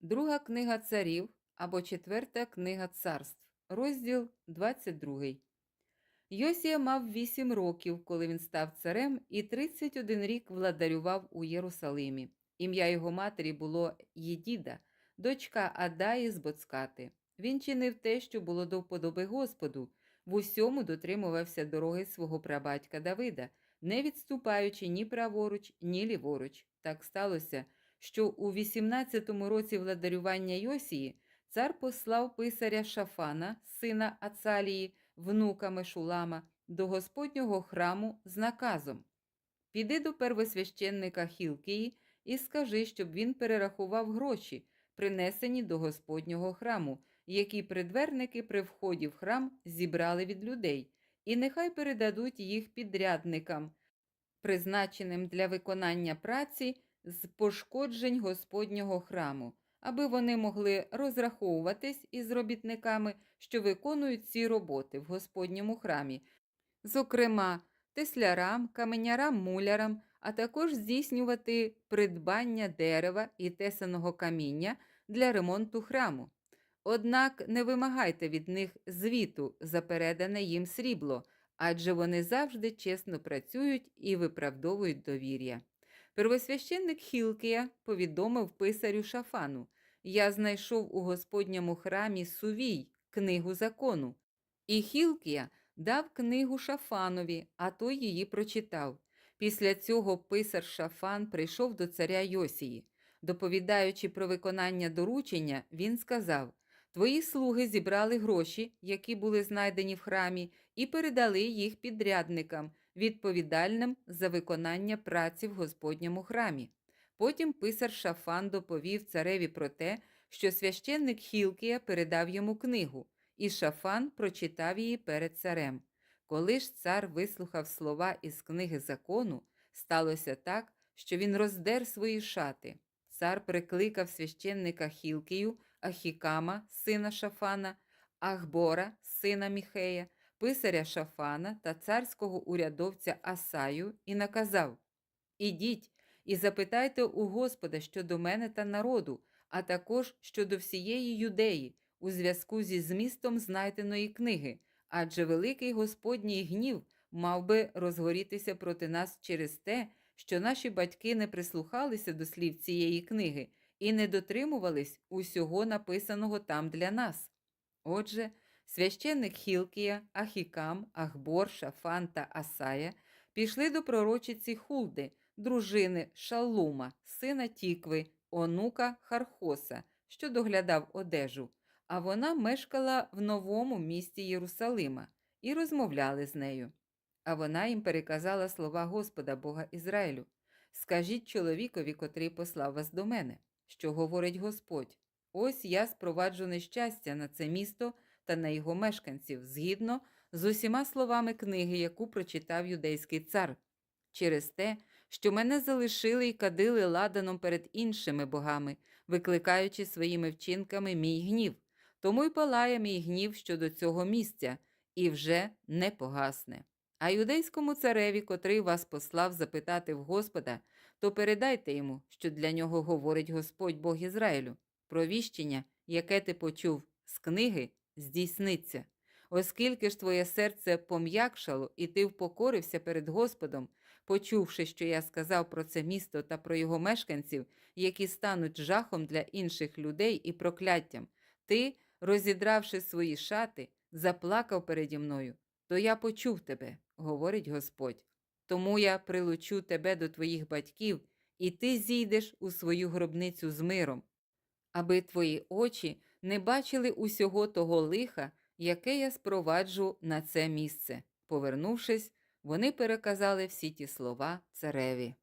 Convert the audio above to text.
Друга книга царів або четверта книга царств, розділ 22. Йосія мав 8 років, коли він став царем, і 31 рік владарював у Єрусалимі. Ім'я його матері було Єдіда, дочка Адаї з Боцкати. Він чинив те, що було до вподоби Господу, в усьому дотримувався дороги свого прабатька Давида, не відступаючи ні праворуч, ні ліворуч. Так сталося, що у 18-му році владарювання Йосії цар послав писаря Шафана, сина Ацалії, внука Мешулама, до Господнього храму з наказом. Піди до первосвященника Хілкії і скажи, щоб він перерахував гроші, принесені до Господнього храму, які предверники при вході в храм зібрали від людей, і нехай передадуть їх підрядникам, призначеним для виконання праці з пошкоджень Господнього храму, аби вони могли розраховуватись із робітниками, що виконують ці роботи в Господньому храмі, зокрема, теслярам, каменярам, мулярам, а також здійснювати придбання дерева і тесаного каміння для ремонту храму. Однак не вимагайте від них звіту за передане їм срібло, адже вони завжди чесно працюють і виправдовують довір'я. Первосвященник Хілкія повідомив писарю Шафану: Я знайшов у Господньому храмі сувій, книгу закону. І Хілкія дав книгу Шафанові, а той її прочитав. Після цього писар Шафан прийшов до царя Йосії. Доповідаючи про виконання доручення, він сказав: Твої слуги зібрали гроші, які були знайдені в храмі, і передали їх підрядникам, відповідальним за виконання праці в Господньому храмі. Потім писар Шафан доповів цареві про те, що священник Хілкія передав йому книгу, і Шафан прочитав її перед царем. Коли ж цар вислухав слова із книги закону, сталося так, що він роздер свої шати. Цар прикликав священника Хілкію, Ахікама, сина Шафана, Ахбора, сина Міхея, писаря Шафана та царського урядовця Асаю і наказав: Ідіть і запитайте у Господа щодо мене та народу, а також щодо всієї юдеї, у зв'язку зі змістом знайденої книги, адже великий Господній гнів мав би розгорітися проти нас через те, що наші батьки не прислухалися до слів цієї книги і не дотримувались усього написаного там для нас. Отже, священник Хілкія, Ахікам, Ахбор, Шафан та Асая пішли до пророчиці Хулди, дружини Шалума, сина Тікви, онука Хархоса, що доглядав одежу, а вона мешкала в новому місті Єрусалима, і розмовляли з нею. А вона їм переказала слова Господа Бога Ізраїлю. Скажіть чоловікові, котрий послав вас до мене, що говорить Господь. Ось я спроваджу нещастя на це місто та на його мешканців, згідно з усіма словами книги, яку прочитав юдейський цар, через те, що мене залишили і кадили ладаном перед іншими богами, викликаючи своїми вчинками мій гнів. Тому й палає мій гнів щодо цього місця, і вже не погасне. А юдейському цареві, котрий вас послав запитати в Господа, то передайте йому, що для нього говорить Господь Бог Ізраїлю. Провіщення, яке ти почув з книги, здійсниться. Оскільки ж твоє серце пом'якшало, і ти впокорився перед Господом, почувши, що я сказав про це місто та про його мешканців, які стануть жахом для інших людей і прокляттям, ти, розідравши свої шати, заплакав переді мною, то я почув тебе, говорить Господь. Тому я прилучу тебе до твоїх батьків, і ти зійдеш у свою гробницю з миром, аби твої очі не бачили усього того лиха, яке я спроваджу на це місце. Повернувшись, вони переказали всі ті слова цареві.